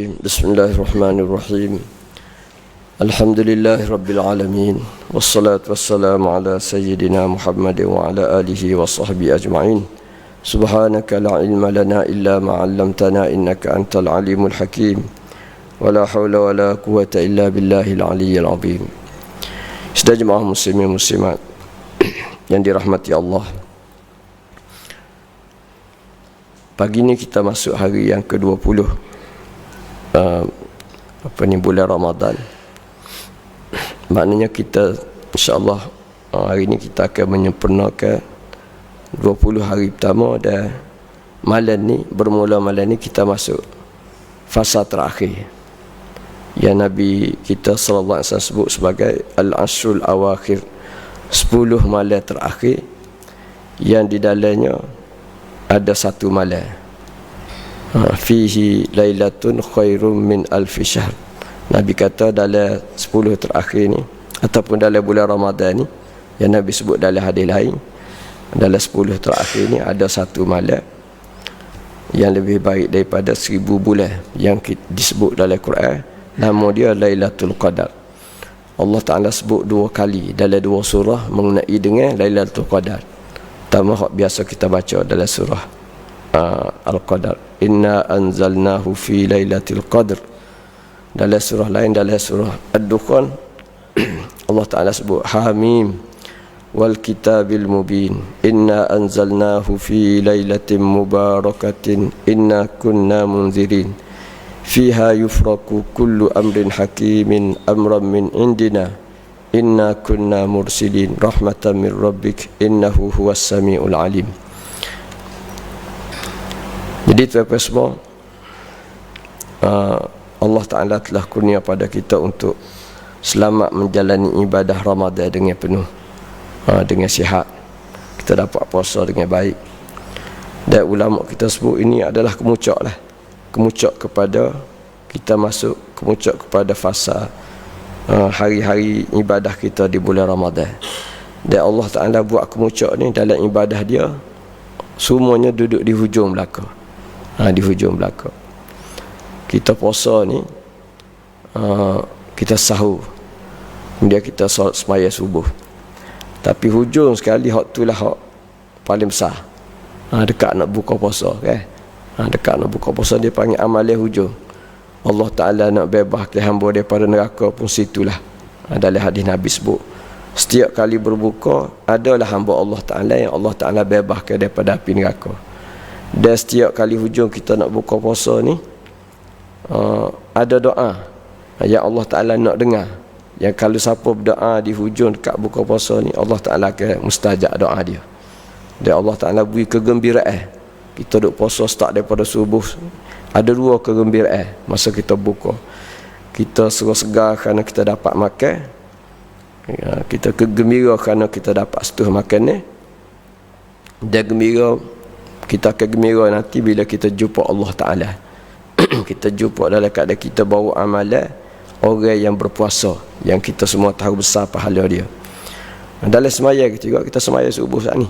بسم الله الرحمن الرحيم الحمد لله رب العالمين والصلاة والسلام على سيدنا محمد وعلى آله وصحبه أجمعين سبحانك لا علم لنا إلا ما علمتنا إنك أنت العليم الحكيم ولا حول ولا قوة إلا بالله العلي العظيم استجمع مسلمين مسلمات yang dirahmati Allah Pagi ni kita masuk hari yang ke-20 uh, apa ni bulan Ramadan. Maknanya kita insya-Allah uh, hari ini kita akan menyempurnakan 20 hari pertama dan malam ni bermula malam ni kita masuk fasa terakhir. Yang Nabi kita sallallahu alaihi wasallam sebut sebagai al-asrul awakhir 10 malam terakhir. Yang di dalamnya ada satu malam Ha, fihi lailatun khairum min alfi syahr. Nabi kata dalam 10 terakhir ni ataupun dalam bulan Ramadan ni yang Nabi sebut dalam hadis lain dalam 10 terakhir ni ada satu malam yang lebih baik daripada seribu bulan yang disebut dalam Quran. Nama dia Lailatul Qadar. Allah Ta'ala sebut dua kali dalam dua surah mengenai dengan Lailatul Qadar. Pertama biasa kita baca dalam surah uh, Al-Qadar. Inna anzalnahu fi laylatil qadr. Dalam surah lain dalam surah Ad-Dukhan Allah Ta'ala sebut Hamim wal kitabil mubin. Inna anzalnahu fi laylatin mubarakatin. Inna kunna munzirin. Fiha yufraku kullu amrin hakimin amran min indina. Inna kunna mursilin. Rahmatan min rabbik. Innahu huwas sami'ul alim jadi tuan-tuan semua uh, Allah Ta'ala telah kurnia pada kita untuk selamat menjalani ibadah Ramadan dengan penuh uh, dengan sihat. Kita dapat puasa dengan baik. Dan ulama kita sebut ini adalah kemucak lah. Kemucak kepada kita masuk kemucak kepada fasa uh, hari-hari ibadah kita di bulan Ramadan. Dan Allah Ta'ala buat kemucak ni dalam ibadah dia semuanya duduk di hujung belakang ha, di hujung belakang. Kita puasa ni uh, kita sahur. Kemudian kita solat semaya subuh. Tapi hujung sekali hak tu lah hak paling besar. Ha, dekat nak buka puasa kan? Ha, dekat nak buka puasa dia panggil amalia hujung. Allah Ta'ala nak bebas ke hamba daripada neraka pun situlah dalam hadis Nabi sebut. Setiap kali berbuka adalah hamba Allah Ta'ala yang Allah Ta'ala bebaskan daripada api neraka dan setiap kali hujung kita nak buka puasa ni uh, ada doa. Yang Allah Ta'ala nak dengar. Yang kalau siapa berdoa di hujung dekat buka puasa ni Allah Ta'ala akan mustajab doa dia. Dan Allah Ta'ala beri kegembiraan. Kita duduk puasa start daripada subuh ada dua kegembiraan masa kita buka. Kita segar-segar kerana kita dapat makan. Ya, kita kegembira kerana kita dapat setuh makan ni. Dan gembira kita akan gembira nanti bila kita jumpa Allah Ta'ala. Kita jumpa dalam keadaan kita bawa amalan orang yang berpuasa yang kita semua tahu besar pahala dia. Dalam semaya kita juga kita semaya subuh saat ni.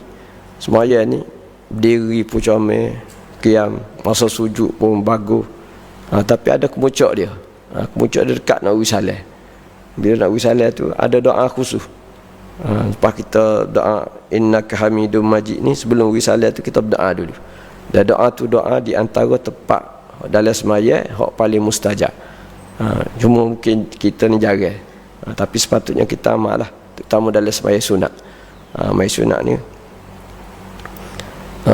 Semaya ni berdiri comel kiam masa sujud pun bagus. Ha, tapi ada kemucuk dia. Ha, kemucuk dia dekat nak wisalah bila nak wisalah tu ada doa khusus ha, lepas kita doa innaka hamidum majid ni sebelum risalah tu kita berdoa dulu. Dan doa tu doa di antara tepat dalam semaya hak paling mustajab. Ha, cuma mungkin kita ni jaga ha, tapi sepatutnya kita amal lah terutama dalam semaya sunat. Ha, semaya sunat ni ha,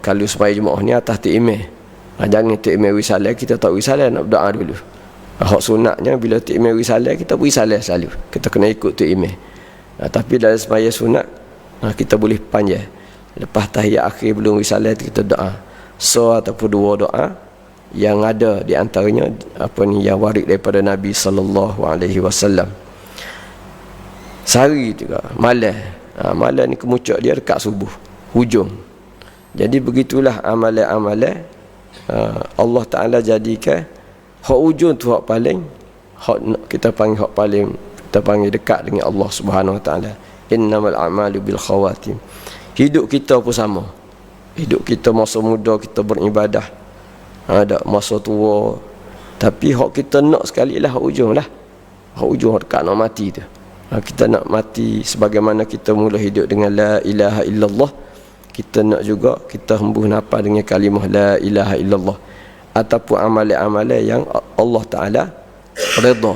kalau semaya jemaah ni atas tu imeh. Ha, jangan tu imeh risalah kita tak risalah nak berdoa dulu. Ha, hak sunatnya bila tu imeh risalah kita berisalah selalu. Kita kena ikut tu imeh Ha, tapi dalam semaya sunat ha, kita boleh panjang. Lepas tahiyat akhir belum risalah kita doa. So ataupun dua doa yang ada di antaranya apa ni yang warid daripada Nabi sallallahu alaihi wasallam. Sehari juga malam. Ha, malam ni kemucuk dia dekat subuh, hujung. Jadi begitulah amalan-amalan Allah Taala jadikan hak ujung tu hak paling hak kita panggil hak paling kita panggil dekat dengan Allah Subhanahu Wa Taala. Innamal a'malu bil khawatim. Hidup kita pun sama. Hidup kita masa muda kita beribadah. Ada masa tua. Tapi hak kita nak sekali lah hak ujung lah. Hak ujung dekat nak mati tu. Ha, kita nak mati sebagaimana kita mula hidup dengan la ilaha illallah. Kita nak juga kita hembuh nafas dengan kalimah la ilaha illallah. Ataupun amalan-amalan yang Allah Taala redha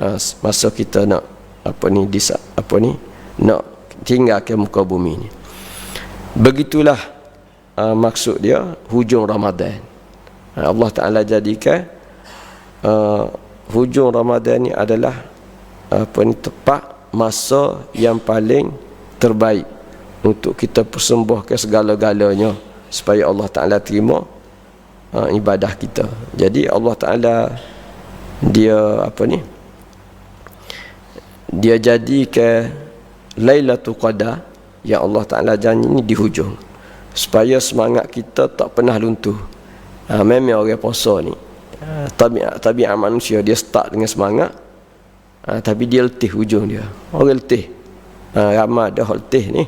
ha, masa kita nak apa ni disa, apa ni nak tinggal ke muka bumi ni begitulah uh, maksud dia hujung Ramadan ha, Allah Taala jadikan uh, hujung Ramadan ni adalah apa ni tepat masa yang paling terbaik untuk kita persembahkan segala-galanya supaya Allah Taala terima uh, ibadah kita. Jadi Allah Taala dia apa ni? Dia jadi ke Lailatul Qadar yang Allah Taala janji ni di hujung. Supaya semangat kita tak pernah luntur. Ha, memang orang puasa ni. Tabiat tabiat manusia dia start dengan semangat. Ha, tapi dia letih hujung dia. Orang letih. Ha, ramai dah letih ni.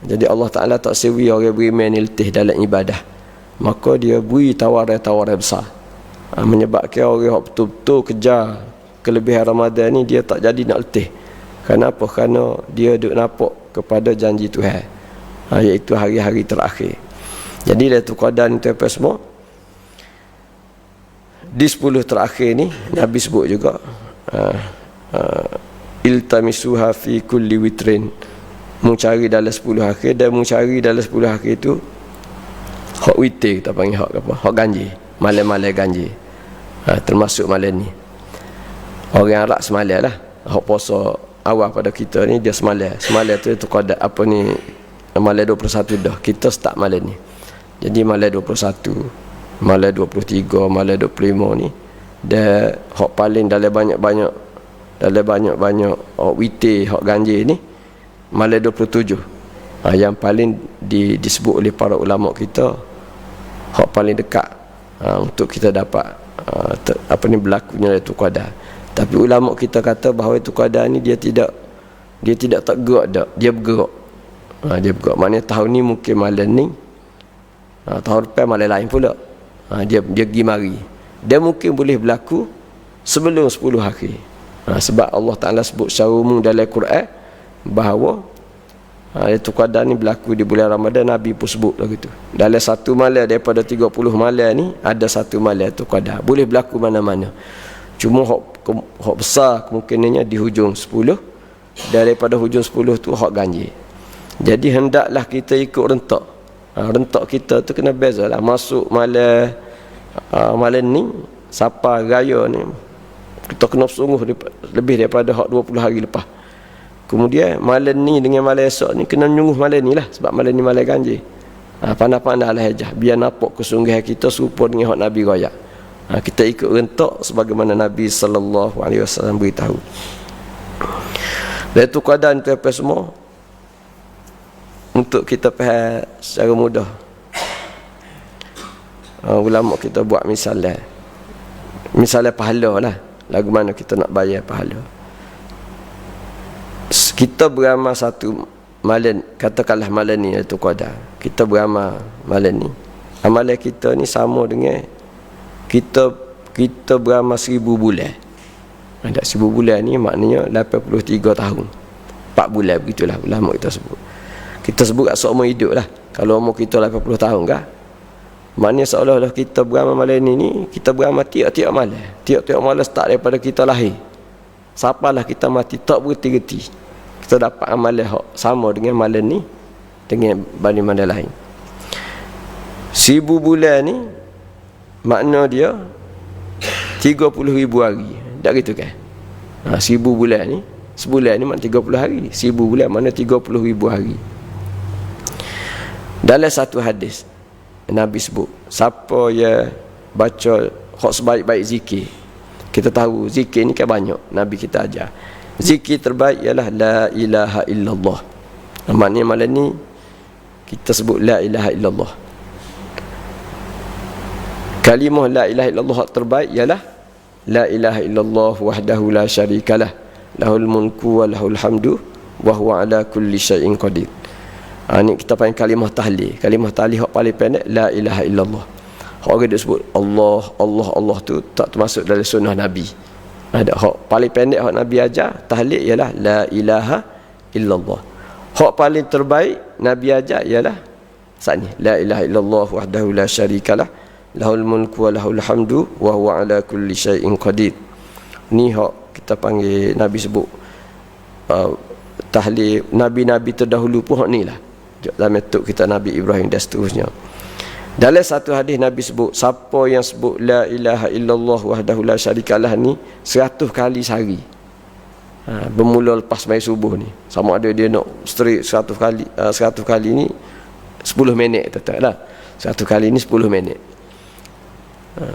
Jadi Allah Ta'ala tak sewi orang beriman ni letih dalam ibadah. Maka dia beri tawaran-tawaran besar. Ha, menyebabkan orang betul-betul kejar kelebihan Ramadan ni dia tak jadi nak letih. Kenapa? kerana dia duduk nampak kepada janji Tuhan ha, iaitu hari-hari terakhir. Jadi Lailatul Qadar ni tu apa semua? Di sepuluh terakhir ni Nabi sebut juga uh, uh, iltamisuha fi kulli witrin. Mencari dalam sepuluh akhir dan mencari dalam sepuluh akhir itu hak witir kita panggil hak apa hak ganji malam-malam ganji ha, termasuk malam ni orang Arab semalam lah. Hak puasa awal pada kita ni dia semalam. Semalam tu tu kau apa ni malam 21 dah. Kita start malam ni. Jadi malam 21 malam 23 malam 25 ni dia hak paling dalam banyak-banyak dalam banyak-banyak hak witi hak ganjil ni malam 27 ha, yang paling di, disebut oleh para ulama kita hak paling dekat ha, untuk kita dapat ha, ter, apa ni berlakunya itu qadar tapi ulama kita kata bahawa itu qadar ni dia tidak dia tidak tak gerak dak. Dia bergerak. Ha, dia bergerak. Maknanya tahun ni mungkin malam ni ha, tahun depan malam lain pula. Ha, dia dia pergi mari. Dia mungkin boleh berlaku sebelum 10 hari ha, sebab Allah Taala sebut secara umum dalam Quran bahawa ha, itu qadar ni berlaku di bulan Ramadan. Nabi pun sebut lah gitu. Dalam satu malam daripada 30 malam ni ada satu malam itu qadar boleh berlaku mana-mana cuma hak, hak besar kemungkinannya di hujung 10 daripada hujung 10 tu hak ganjil. Jadi hendaklah kita ikut rentak ha, rentak kita tu kena beza lah masuk malam ha, malam ni siapa raya ni kita kena sungguh lebih daripada hak 20 hari lepas. Kemudian malam ni dengan malam esok ni kena nyungguh malam ni lah sebab malam ni malam ganjil. Ha, pandai-pandai lah aja biar nampak kesungguhan kita serupa dengan hak Nabi raya ha, kita ikut rentak sebagaimana Nabi sallallahu alaihi wasallam beritahu. Dan itu keadaan itu apa semua? Untuk kita faham secara mudah. Uh, ulama kita buat misalnya. Misalnya pahala lah. Lagu mana kita nak bayar pahala. Kita beramal satu malam katakanlah malam ni itu qadar kita beramal malam ni. Amalan kita ni sama dengan kita kita beramal seribu bulan. Ada seribu bulan ni maknanya 83 tahun. 4 bulan begitulah ulama kita sebut. Kita sebut kat seumur hidup lah. Kalau umur kita 80 tahun kan maknanya seolah-olah kita beramal malam ni, ni kita beramal tiap-tiap malam. Tiap-tiap malam start daripada kita lahir. Sapalah kita mati tak berhenti-henti kita dapat amalan hak sama dengan malam ni dengan banding malam lain. Seribu bulan ni makna dia 30 ribu hari. Tak gitu kan? Ha, seribu bulan ni sebulan ni makna 30 hari. Seribu bulan makna 30 ribu hari. Dalam satu hadis Nabi sebut siapa yang baca hak sebaik-baik zikir kita tahu zikir ni kan banyak Nabi kita ajar. Zikir terbaik ialah la ilaha illallah. Maknanya malam ni kita sebut la ilaha illallah kalimah la ilaha illallah terbaik ialah la ilaha illallah wahdahu la syarikalah. Lahul mulku wa lahul hamdu wa huwa ala kulli syai'in qadir. Ha, ni kita panggil kalimah tahlil. Kalimah tahlil hak paling pendek la ilaha illallah. Orang dia sebut Allah, Allah, Allah tu tak termasuk dalam sunnah Nabi. Ada hak paling pendek hak Nabi ajar, tahlil ialah la ilaha illallah. Hak paling terbaik Nabi ajar ialah saat ni la ilaha illallah wahdahu la syarikalah lahul mulku wa lahul hamdu wa huwa ala kulli syai'in qadir. Ni hak kita panggil Nabi sebut uh, tahlil nabi-nabi terdahulu pun hak ni lah. Dalam metode kita Nabi Ibrahim dan seterusnya. Dalam satu hadis Nabi sebut siapa yang sebut la ilaha illallah wahdahu la syarikalah ni 100 kali sehari. Ha, bermula lepas mai subuh ni. Sama ada dia nak straight 100 kali uh, 100 kali ni 10 minit tetaplah. 100 kali ni 10 minit. Ha,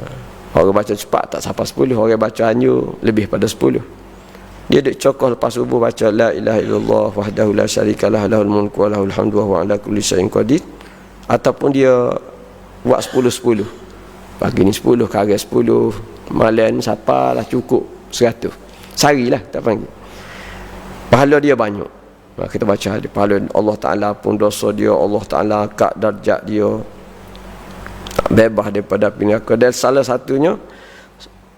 orang baca cepat tak sampai 10, orang baca anjur lebih pada 10. Dia duk cokoh lepas subuh baca la ilaha illallah wahdahu la syarikalah lahul mulku wa lahul hamdu wa ala kulli syai'in qadir ataupun dia buat 10-10 pagi ni 10 kari 10 malam siapa lah cukup 100 sehari lah tak panggil. Pahala dia banyak. Kita baca pahala Allah Ta'ala pun dosa dia Allah Ta'ala angkat darjat dia bebas daripada api neraka. Dan salah satunya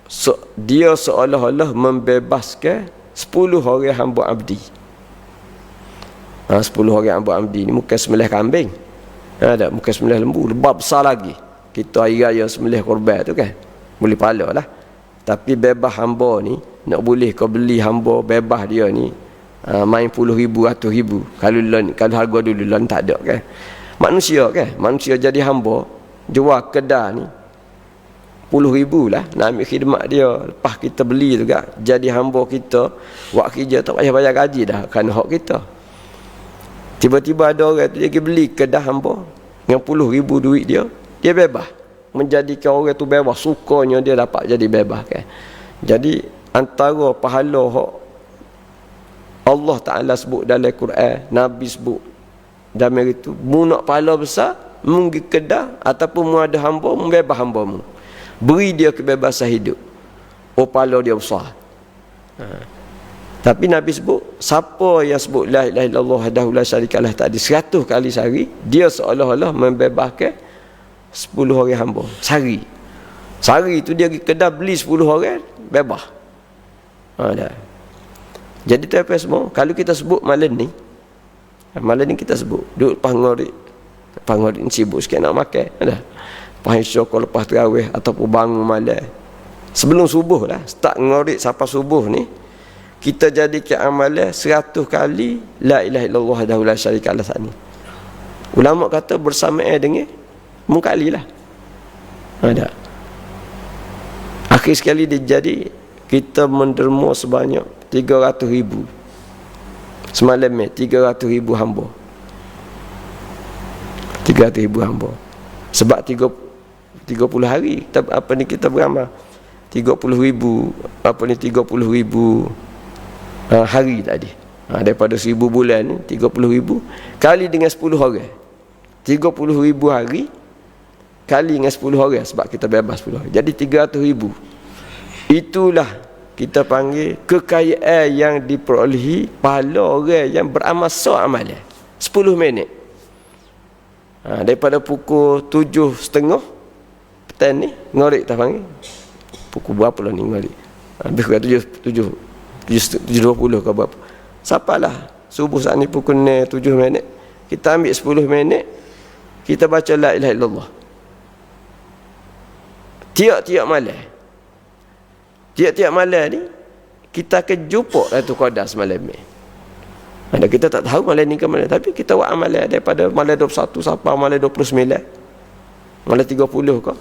so, dia seolah-olah membebaskan 10 orang hamba abdi. Ha, 10 orang hamba abdi ni bukan semelih kambing. Ada muka sembelih lembu lebah besar lagi. Kita hari raya sembelih korban tu kan? Boleh pala lah. Tapi bebas hamba ni nak boleh kau beli hamba bebas dia ni uh, main puluh ribu ratus ribu. Kalau kalau harga dulu lon tak ada kan? Manusia kan? Manusia jadi hamba jual kedai ni. Puluh ribu lah nak ambil khidmat dia. Lepas kita beli juga jadi hamba kita. Buat kerja tak payah bayar gaji dah kerana hak kita. Tiba-tiba ada orang tu dia pergi beli kedah hamba. Dengan puluh ribu duit dia, dia bebas. Menjadikan orang tu bebas, sukanya dia dapat jadi bebas kan. Jadi antara pahala hak Allah Ta'ala sebut dalam Quran, Nabi sebut dalam itu, mu nak pahala besar, mu pergi kedah ataupun mu ada hamba, mu bebas hamba mu. Beri dia kebebasan hidup. Oh pahala dia besar. Ha. Tapi Nabi sebut, siapa yang sebut la ilaha illallah wahdahu la syarikalah tadi 100 kali sehari, dia seolah-olah membebaskan 10 orang hamba sehari. Sehari itu dia pergi kedai beli 10 orang, bebas. Ha, dah. Jadi tu apa semua, kalau kita sebut malam ni, malam ni kita sebut, duduk lepas ni sibuk sikit nak makan, ada. Lepas syokol lepas terawih ataupun bangun malam. Sebelum subuh lah, start ngorik sampai subuh ni, kita jadikan amalan seratus kali la ilaha illallah wahdahu la syarika lah saat ni. Ulama kata bersamaan dengan mungkali lah. Ada. Akhir sekali dia jadi kita menderma sebanyak 300 ribu. Semalam ni 300 ribu hamba 300 ribu hamba. Sebab 30, 30 hari apa ni kita beramal 30 ribu apa ni 30 ribu ha, hari tadi. Ha, daripada seribu bulan tiga puluh ribu kali dengan sepuluh orang. tiga puluh ribu hari kali dengan sepuluh orang sebab kita bebas sepuluh hari. Jadi tiga ratus ribu. Itulah kita panggil kekayaan yang diperolehi pahala orang yang beramal so amalan. Sepuluh minit ha, daripada pukul tujuh setengah petang ni ngorik tak panggil. Pukul berapa lah ni ngorik. Habis pukul tujuh, tujuh 7.20 ke berapa. Sapalah subuh saat ni pukul 7 minit kita ambil 10 minit kita baca la ilaha illallah. Tiap-tiap malam tiap-tiap malam ni kita akan jumpa Ratu Qadar semalam ni ada kita tak tahu malam ni ke mana tapi kita buat amalan daripada malam 21 sampai malam 29 malam 30 ke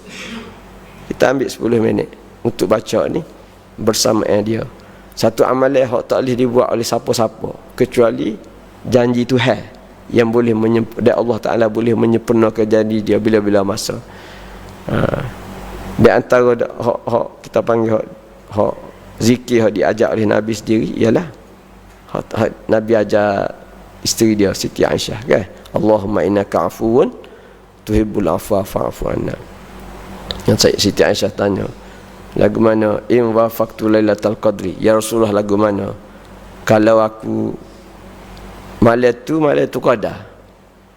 kita ambil 10 minit untuk baca ni bersamaan dia. Satu amalan yang tak boleh dibuat oleh siapa-siapa. Kecuali janji Tuhan yang boleh dan Allah Taala boleh menyempurnakan janji dia bila-bila masa. Ha. Di antara hak hak kita panggil hak hak zikir hak diajak oleh Nabi sendiri ialah Nabi ajar isteri dia Siti Aisyah kan. Allahumma innaka afuwun tuhibbul afwa fa'fu anna. Yang Siti Aisyah tanya, lagu mana in wafaqtu lailatul qadri ya rasulullah lagu mana kalau aku malam tu malam tu qada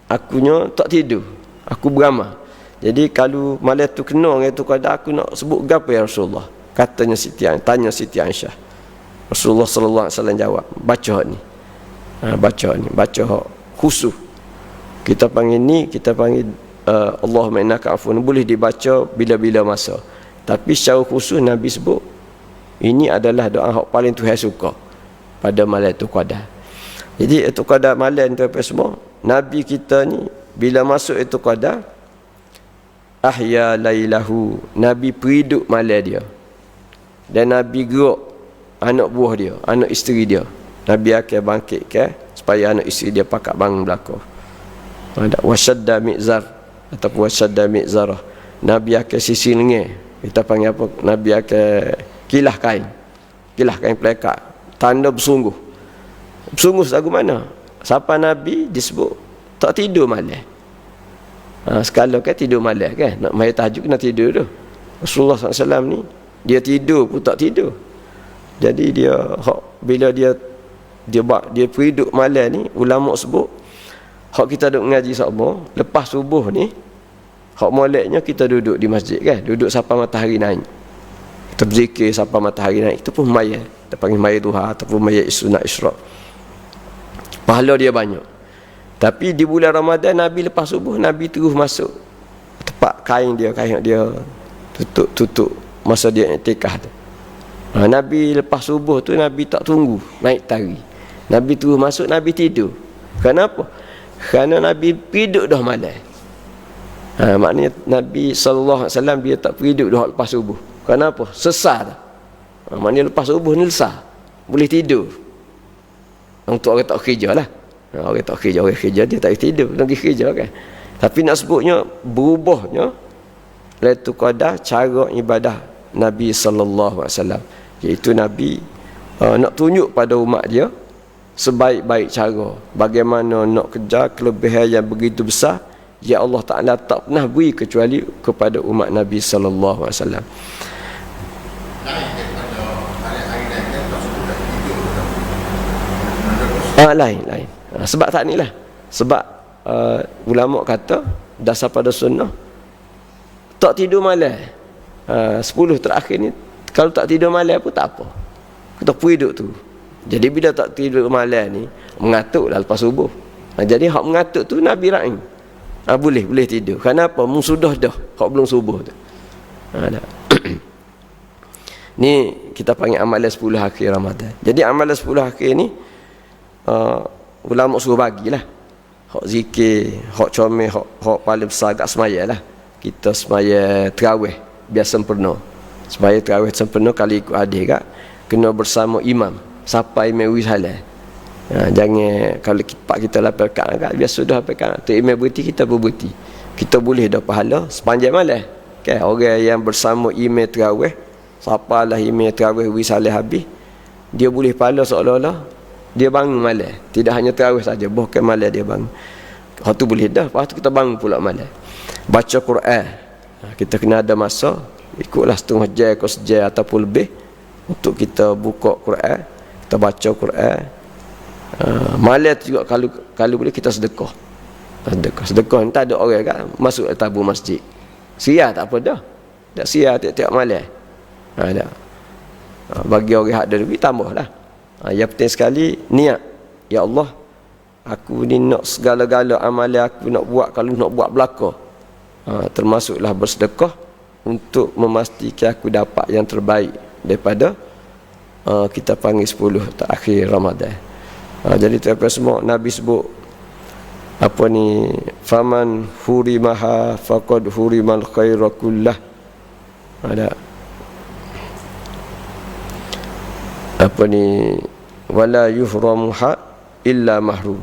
akunya tak tidur aku beramal Jadi kalau malam tu kena dengan tu kada aku nak sebut gapo ya Rasulullah. Katanya Siti Aisyah, tanya Siti Aisyah. Rasulullah sallallahu alaihi wasallam jawab, baca ni. Ha, baca ni, baca khusus. Kita panggil ni, kita panggil uh, Allahumma innaka afun boleh dibaca bila-bila masa. Tapi secara khusus Nabi sebut ini adalah doa yang paling Tuhan suka pada malam tu qada. Jadi itu qada malam tu apa semua? Nabi kita ni bila masuk itu qada ahya lailahu nabi periduk malam dia dan nabi gerak anak buah dia anak isteri dia. Nabi akan bangkit ke supaya anak isteri dia pakak bangun belakang. Ada wasadda mizar ataupun wasadda mizarah. Nabi akan sisi lengan kita panggil apa? Nabi akan kilah kain. Kilah kain pelekat. Tanda bersungguh. Bersungguh lagu mana? Siapa nabi disebut tak tidur malam. Ha, sekala kan tidur malam kan. Nak main tahajud kena tidur tu. Rasulullah SAW ni, dia tidur pun tak tidur. Jadi dia, hak, bila dia dia buat dia periduk malam ni, ulama sebut, hak kita duduk mengaji sama, lepas subuh ni, hak moleknya kita duduk di masjid kan. Duduk sampai matahari naik. Kita berzikir sampai matahari naik. Itu pun maya. Kita panggil maya duha ataupun maya isuna isra. Pahala dia banyak. Tapi di bulan Ramadan Nabi lepas subuh Nabi terus masuk tempat kain dia kain dia tutup tutup masa dia iktikaf tu. Ha, Nabi lepas subuh tu Nabi tak tunggu naik tari. Nabi terus masuk Nabi tidur. Kenapa? Kerana Nabi piduk dah malam. Ha, maknanya Nabi sallallahu alaihi wasallam dia tak piduk dah lepas subuh. Kenapa? Sesar. Ha, maknanya lepas subuh ni lesar. Boleh tidur. Untuk orang tak kerja lah. Ha, orang tak kerja, orang kerja dia tak tidur, nak pergi kerja kan. Tapi nak sebutnya berubahnya Lailatul Qadar cara ibadah Nabi wasallam. Iaitu Nabi uh, nak tunjuk pada umat dia sebaik-baik cara bagaimana nak kejar kelebihan yang begitu besar ya Allah Taala tak pernah beri kecuali kepada umat Nabi wasallam. Ah, lain, lain. Ha, sebab tak ni lah. Sebab uh, ulama kata dasar pada sunnah tak tidur malam. Uh, sepuluh terakhir ni kalau tak tidur malam pun tak apa. Kita pergi duduk tu. Jadi bila tak tidur malam ni mengatuk lah lepas subuh. Ha, jadi hak mengatuk tu Nabi Ra'in. Ha, boleh, boleh tidur. Kenapa? Mung sudah dah. Hak belum subuh tu. Ha, ni kita panggil amalan 10 akhir Ramadan. Jadi amalan 10 akhir ni uh, ulama suruh bagilah hak zikir hak comel hak hak paling besar kat semaya lah kita semaya terawih biar sempurna semaya terawih sempurna kali ikut adik kak kena bersama imam. Sampai imam halal. Ha, jangan kalau pak kita lapar kat kak biar sudah lapar tu imam berhenti kita berhenti. Kita boleh dah pahala sepanjang malam. Okay? orang yang bersama imam terawih siapa lah imam terawih wisalah habis dia boleh pahala seolah-olah dia bangun malam. Tidak hanya terawih saja bukan malam dia bangun. Hal tu boleh dah lepas tu kita bangun pula malam. Baca Quran. Ha, kita kena ada masa ikutlah setengah jam ke sejam ataupun lebih untuk kita buka Quran kita baca Quran. Malam tu juga kalau kalau boleh kita sedekah. Sedekah. Sedekah ni tak ada orang kan masuk tabung masjid. Sia tak apa dah. Tak sia tiap-tiap malam ha, dah. Ha, bagi orang yang ada duit tambah lah ha, yang penting sekali niat. Ya Allah aku ni nak segala-gala amalan aku nak buat kalau nak buat belaka. Ha, termasuklah bersedekah untuk memastikan aku dapat yang terbaik daripada uh, kita panggil 10 terakhir Ramadan. Uh, jadi tuan semua Nabi sebut apa ni faman hurimaha faqad hurimal khaira kullah. Ada apa ni wala yuhramuha illa mahrum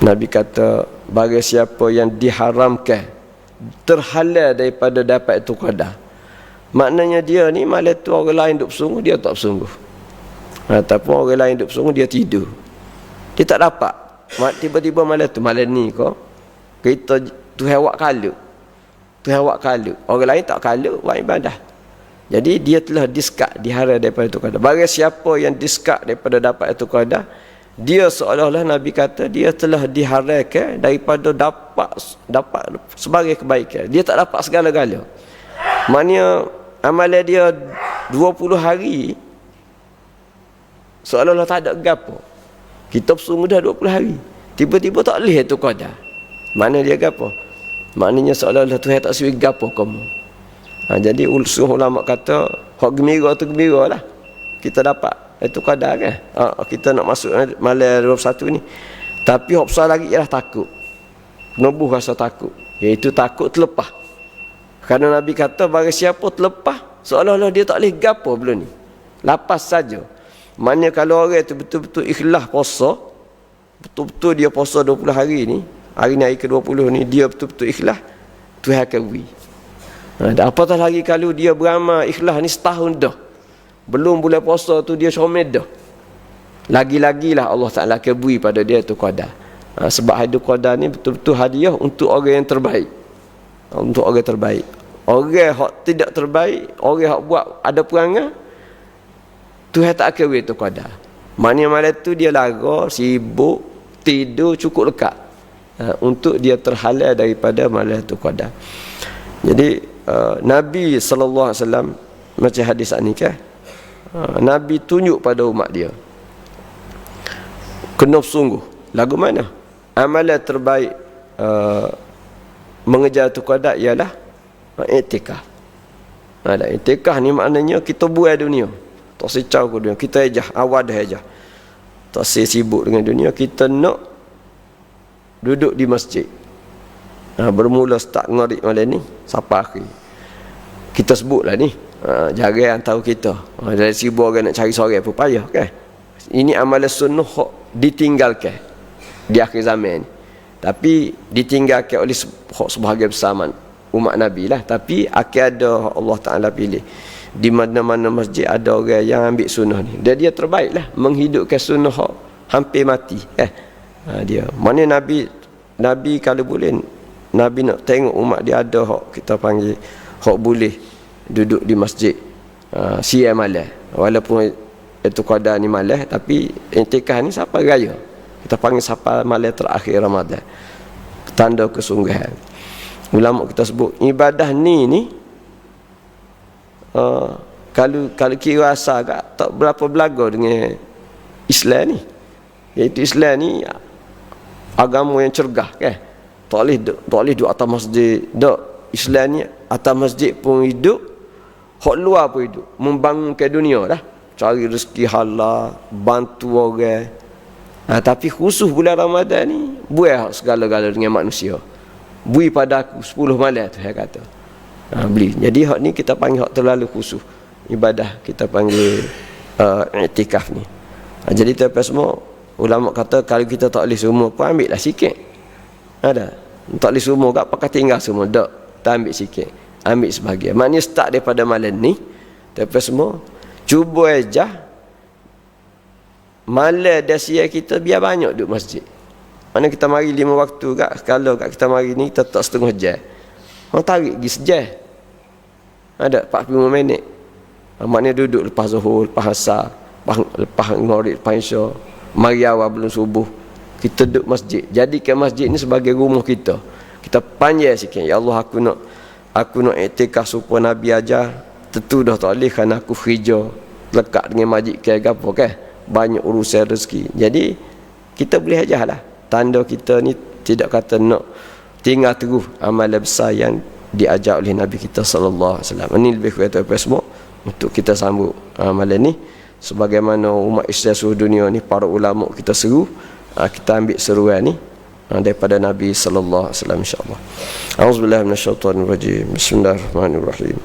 Nabi kata bagi siapa yang diharamkan terhalal daripada dapat itu qadar maknanya dia ni malam tu orang lain duk bersungguh dia tak bersungguh. Ataupun orang lain duk bersungguh dia tidur. Dia tak dapat. Tiba-tiba malam tu malam ni kau kita tu hewak kalu tu hewak kalu orang lain tak kalu buat ibadah. Jadi dia telah diskak dihara daripada itu qadar. Bagi siapa yang diskak daripada dapat itu qadar, dia seolah-olah Nabi kata dia telah diharaikan daripada dapat dapat sebagai kebaikan. Dia tak dapat segala-gala. Maknanya amalan dia 20 hari seolah-olah tak ada gapo. Kita bersungguh dah 20 hari. Tiba-tiba tak boleh itu qadar. Mana dia gapo? Maknanya seolah-olah Tuhan tak suruh gapo kamu. Ha, jadi ulama kata hak gembira tu gembira lah. Kita dapat itu kadar kan? Ha, kita nak masuk malam 21 ni. Tapi besar lagi ialah takut. Nubuh rasa takut. Iaitu takut terlepas kerana Nabi kata bagi siapa terlepas seolah-olah dia tak boleh gapo belum ni. Lapas saja. Maknanya kalau orang itu betul-betul ikhlas puasa betul-betul dia puasa 20 hari ni hari ni hari ke-20 ni dia betul-betul ikhlas Tuhan akan beri. Ha, apatah lagi kalau dia beramal ikhlas ni setahun dah belum bulan puasa tu dia comel dah. Lagi-lagilah Allah Ta'ala kebui pada dia tu qadar. Ha, sebab hadiah qadar ni betul-betul hadiah untuk orang yang terbaik. Ha, untuk orang terbaik. Orang yang tidak terbaik orang yang buat ada perangai Tuhan tak kebui tu qadar. Maknanya malam tu dia lara sibuk tidur cukup lekat ha, untuk dia terhalal daripada malam tu qadar. Jadi uh, Nabi SAW macam hadis ni kan ha, Nabi tunjuk pada umat dia. Kena sungguh. Lagu mana? Amalan terbaik uh, mengejar tu qadat ialah i'tikaf. Ada i'tikaf ni maknanya kita buat dunia. Tak secau ke dunia. Kita ejah awal dah ejah tak sibuk dengan dunia kita nak duduk di masjid. Ha, bermula start ngarik malam ni sampai akhir. Kita sebutlah ni ha, jaga tahu kita. Ha, dari sibuk orang nak cari sore pun payah kan ini amalan sunnah ditinggalkan di akhir zaman ni. Tapi ditinggalkan oleh sebahagian besar umat Nabi lah. Tapi akan ada Allah Ta'ala pilih. Di mana-mana masjid ada orang yang ambil sunnah ni. Dia terbaik lah menghidupkan sunnah hampir mati eh? Ha, dia. Mana Nabi Nabi kalau boleh Nabi nak tengok umat dia ada hak kita panggil hak boleh duduk di masjid uh, siang malam walaupun itu qada ni malam tapi intikah ni siapa raya? Kita panggil siapa malam terakhir Ramadan. Tanda kesungguhan. Ulama kita sebut ibadah ni ni uh, kalau kalau kira asal agak tak berapa belaga dengan Islam ni. Iaitu Islam ni agama yang cergah kan? Tak boleh tak boleh duduk atas masjid. Tak Islam ni atas masjid pun hidup Hak luar pun hidup. Membangunkan dunia dah. Cari rezeki halal. Bantu orang. Ha, tapi khusus bulan Ramadan ni. Buat segala-gala dengan manusia. Bui pada aku 10 malam tu saya kata. Ha, beli. Jadi hak ni kita panggil hak terlalu khusus. Ibadah kita panggil uh, i'tikaf ni. Ha, jadi tuan semua. Ulama kata kalau kita tak boleh semua pun ambil lah sikit. Ada. Tak boleh semua tak pakai tinggal semua. Tak. Tak ambil sikit ambil sebahagian. Maknanya start daripada malam ni tapi semua cuba aja malam dah siap kita biar banyak duduk masjid. Mana kita mari lima waktu kak kalau kak kita mari ni tak setengah jam. Orang tarik pergi sejam. Ada 45 minit. Maknanya duduk lepas zuhur lepas asar lepas, lepas ngorit lepas isya. Mari awal belum subuh. Kita duduk masjid. Jadikan masjid ni sebagai rumah kita. Kita panjang sikit. Ya Allah aku nak aku nak etikah supaya Nabi ajar. Tentu dah tak boleh kerana aku kerja lekat dengan majik ke apa ke banyak urusan rezeki. Jadi kita boleh ajar lah. Tanda kita ni tidak kata nak tinggal terus amalan besar yang diajar oleh Nabi kita sallallahu alaihi wasallam. Ini lebih kurang apa semua untuk kita sambut amalan ni. Sebagaimana umat Islam seluruh dunia ni para ulama kita seru ah, kita ambil seruan ni daripada Nabi sallallahu alaihi wasallam insyaallah. A'udzubillahi minasyaitonir rajim. Bismillahirrahmanirrahim.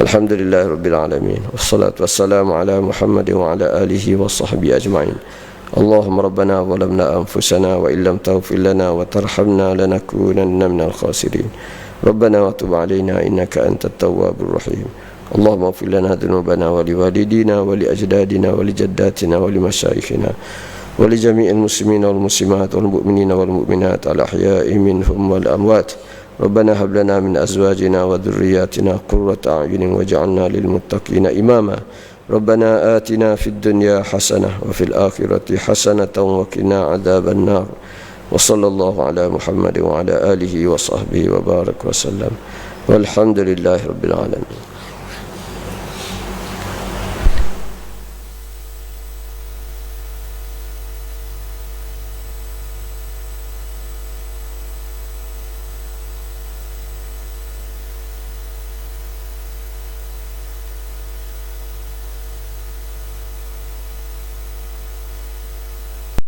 Alhamdulillahirabbil alamin. Wassalatu wassalamu ala Muhammad wa ala alihi wa sahbihi ajma'in. اللهم ربنا ظلمنا أنفسنا وإن لم تغفر لنا وترحمنا لنكونن من الخاسرين ربنا وتب علينا إنك أنت التواب الرحيم اللهم اغفر لنا ذنوبنا ولوالدينا ولأجدادنا ولجداتنا ولمشايخنا ولجميع المسلمين والمسلمات والمؤمنين والمؤمنات الأحياء منهم والأموات. ربنا هب لنا من أزواجنا وذرياتنا قرة أعين واجعلنا للمتقين إماما. ربنا آتنا في الدنيا حسنة وفي الآخرة حسنة وقنا عذاب النار. وصلى الله على محمد وعلى آله وصحبه وبارك وسلم. والحمد لله رب العالمين.